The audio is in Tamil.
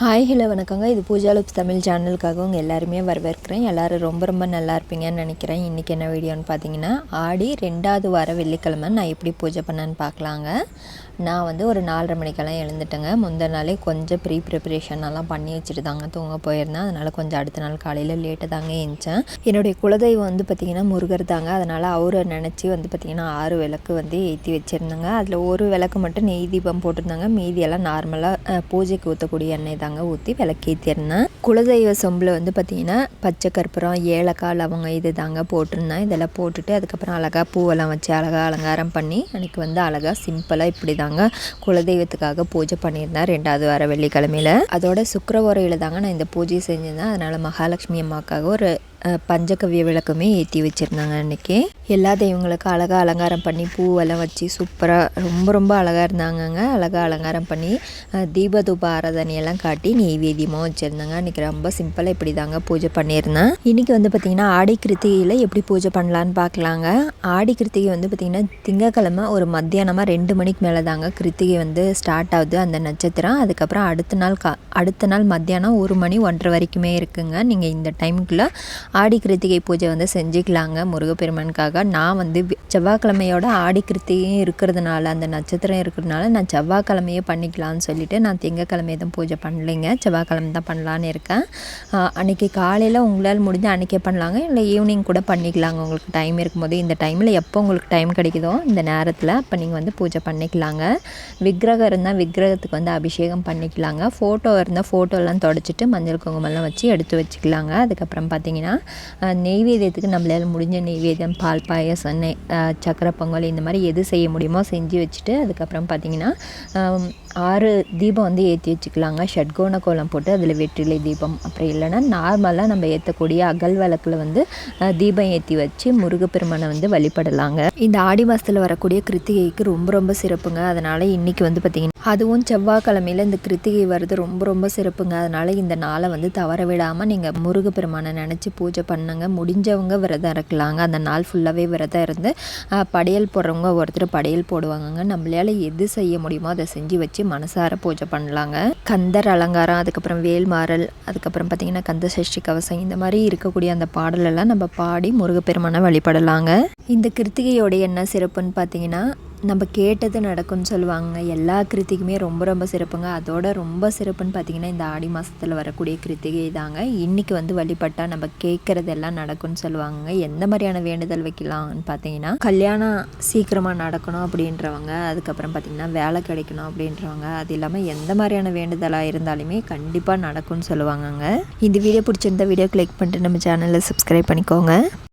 ஹாய் ஹலோ வணக்கங்க. இது பூஜா லுப்ஸ் தமிழ் சேனலுக்காக உங்கள் எல்லாருமே வரவேற்கிறேன். எல்லோரும் ரொம்ப ரொம்ப நல்லா இருப்பீங்கன்னு நினைக்கிறேன். இன்றைக்கி என்ன வீடியோன்னு பார்த்தீங்கன்னா ஆடி ரெண்டாவது வார வெள்ளிக்கிழமை நான் எப்படி பூஜை பண்ணேன்னு பார்க்கலாங்க நான் வந்து ஒரு நாலரை மணிக்கெல்லாம் எழுந்துட்டேங்க. முந்தின நாளே கொஞ்சம் ப்ரீ ப்ரிப்பரேஷனெல்லாம் பண்ணி வச்சுட்டு தாங்க தூங்க போயிருந்தேன். அதனால் கொஞ்சம் அடுத்த நாள் காலையில் லேட்டு தாங்க எழுந்தேன் என்னுடைய குலதெய்வம் வந்து பார்த்திங்கன்னா முருகர் தாங்க. அதனால் அவரை நினச்சி வந்து பார்த்திங்கன்னா ஆறு விளக்கு வந்து ஏற்றி வச்சுருந்தாங்க. அதில் ஒரு விளக்கு மட்டும் நெய் தீபம் போட்டிருந்தாங்க. மீதியெல்லாம் நார்மலாக பூஜைக்கு ஊற்றக்கூடிய எண்ணெய் தாங்க ஊற்றி விளக்கேற்றிருந்தேன் குலதெய்வ சொம்பில் வந்து பார்த்திங்கன்னா பச்சை கற்பூரம் ஏலக்காய் லவங்க இது தாங்க போட்டிருந்தேன். இதெல்லாம் போட்டுட்டு அதுக்கப்புறம் அழகாக பூவெல்லாம் வச்சு அழகாக அலங்காரம் பண்ணி அன்றைக்கி வந்து அழகாக சிம்பிளாக இப்படி தாங்க குலதெய்வத்துக்காக பூஜை பண்ணியிருந்தேன் ரெண்டாவது வார வெள்ளிக்கிழமையில். அதோட சுக்கரவரையில் தாங்க நான் இந்த பூஜை செஞ்சிருந்தேன். அதனால் மகாலட்சுமி அம்மாவுக்காக ஒரு பஞ்சகவிய விளக்குமே ஏற்றி வச்சுருந்தாங்க அன்றைக்கி எல்லா தெய்வங்களுக்கும் அழகாக அலங்காரம் பண்ணி பூவெல்லாம் வச்சு சூப்பராக ரொம்ப ரொம்ப அழகாக இருந்தாங்கங்க. அழகாக அலங்காரம் பண்ணி தீபதூப ஆராதனையெல்லாம் காட்டி நெய்வேதியமாக வச்சுருந்தாங்க. அன்றைக்கி ரொம்ப சிம்பிளாக இப்படி தாங்க பூஜை பண்ணியிருந்தேன். இன்றைக்கி வந்து பார்த்திங்கன்னா ஆடி கிருத்திகையில் எப்படி பூஜை பண்ணலான்னு பார்க்கலாங்க ஆடி கிருத்திகை வந்து பார்த்திங்கன்னா திங்கக்கிழமை ஒரு மத்தியானமாக ரெண்டு மணிக்கு மேலே தாங்க கிருத்திகை வந்து ஸ்டார்ட் ஆகுது அந்த நட்சத்திரம். அதுக்கப்புறம் அடுத்த நாள் கா அடுத்த நாள் மத்தியானம் ஒரு மணி ஒன்றரை வரைக்குமே இருக்குங்க. நீங்கள் இந்த டைமுக்குள்ளே ஆடி கிருத்திகை பூஜை வந்து செஞ்சுக்கலாங்க. முருகப்பெருமானுக்காக நான் வந்து செவ்வாய்க்கிழமையோட ஆடி இருக்கிறதுனால அந்த நட்சத்திரம் இருக்கிறதுனால நான் செவ்வாய்க்கிழமையே பண்ணிக்கலான்னு சொல்லிவிட்டு நான் திங்கக்கிழமை எதுவும் பூஜை பண்ணலைங்க. செவ்வாய்க்கிழமை தான் பண்ணலான்னு இருக்கேன். அன்றைக்கி காலையில் உங்களால் முடிஞ்சு அன்றைக்கே பண்ணலாங்க. இல்லை ஈவினிங் கூட பண்ணிக்கலாங்க. உங்களுக்கு டைம் இருக்கும்போது இந்த டைமில் எப்போ உங்களுக்கு டைம் கிடைக்குதோ இந்த நேரத்தில் அப்போ நீங்கள் வந்து பூஜை பண்ணிக்கலாங்க. விக்கிரகம் இருந்தால் விக்கிரகத்துக்கு வந்து அபிஷேகம் பண்ணிக்கலாங்க. ஃபோட்டோ இருந்தால் ஃபோட்டோலாம் தொடச்சிட்டு மஞ்சள் குங்குமம்லாம் வச்சு எடுத்து வச்சுக்கலாங்க. அதுக்கப்புறம் பார்த்தீங்கன்னா நெய்வேதியத்துக்கு நம்மளால் முடிஞ்ச நெய்வேதியம் பால் பாயசம் நெய் சக்கரை பொங்கல் இந்த மாதிரி எது செய்ய முடியுமோ செஞ்சு வச்சுட்டு அதுக்கப்புறம் பார்த்திங்கன்னா ஆறு தீபம் வந்து ஏற்றி வச்சுக்கலாங்க. ஷட்கோண கோலம் போட்டு அதில் வெற்றிலை தீபம். அப்புறம் இல்லைன்னா நார்மலாக நம்ம ஏற்றக்கூடிய அகல் விளக்கில் வந்து தீபம் ஏற்றி வச்சு முருகப்பெருமானை வந்து வழிபடலாங்க. இந்த ஆடி மாதத்தில் வரக்கூடிய கிருத்திகைக்கு ரொம்ப ரொம்ப சிறப்புங்க. அதனால் இன்றைக்கி வந்து பார்த்திங்கன்னா அதுவும் செவ்வாய்க்கிழமையில் இந்த கிருத்திகை வருது ரொம்ப ரொம்ப சிறப்புங்க. அதனால் இந்த நாளை வந்து தவற விடாமல் நீங்கள் முருகப்பெருமானை நினச்சி பூஜை பண்ணுங்க. முடிஞ்சவங்க விரதம் இருக்கலாங்க அந்த நாள் ஃபுல்லாகவே விரதம் இருந்து படையல் போடுறவங்க ஒருத்தர் படையல் போடுவாங்கங்க. நம்மளால் எது செய்ய முடியுமோ அதை செஞ்சு வச்சு மனசார பூஜை பண்ணலாங்க. கந்தர் அலங்காரம் அதுக்கப்புறம் வேல்மாறல் அதுக்கப்புறம் பார்த்திங்கன்னா கந்த சஷ்டி கவசம் இந்த மாதிரி இருக்கக்கூடிய அந்த பாடலெல்லாம் நம்ம பாடி முருகப்பெருமானை வழிபடலாங்க. இந்த கிருத்திகையோடைய என்ன சிறப்புன்னு பார்த்தீங்கன்னா நம்ம கேட்டது நடக்கும்னு சொல்லுவாங்க. எல்லா கிருத்திக்குமே ரொம்ப ரொம்ப சிறப்புங்க. அதோட ரொம்ப சிறப்புன்னு பார்த்தீங்கன்னா இந்த ஆடி மாதத்தில் வரக்கூடிய கிருத்திகை தாங்க. இன்றைக்கி வந்து வழிபட்டால் நம்ம கேட்குறது எல்லாம் நடக்கும்னு சொல்லுவாங்க எந்த மாதிரியான வேண்டுதல் வைக்கலாம்னு பார்த்தீங்கன்னா கல்யாணம் சீக்கிரமாக நடக்கணும் அப்படின்றவங்க அதுக்கப்புறம் பார்த்திங்கன்னா வேலை கிடைக்கணும் அப்படின்றவங்க அது இல்லாமல் எந்த மாதிரியான வேண்டுதலாக இருந்தாலுமே கண்டிப்பாக நடக்கும்னு சொல்லுவாங்கங்க. இந்த வீடியோ பிடிச்சிருந்த வீடியோ கிளிக் பண்ணிட்டு நம்ம சேனலில் சப்ஸ்கிரைப் பண்ணிக்கோங்க.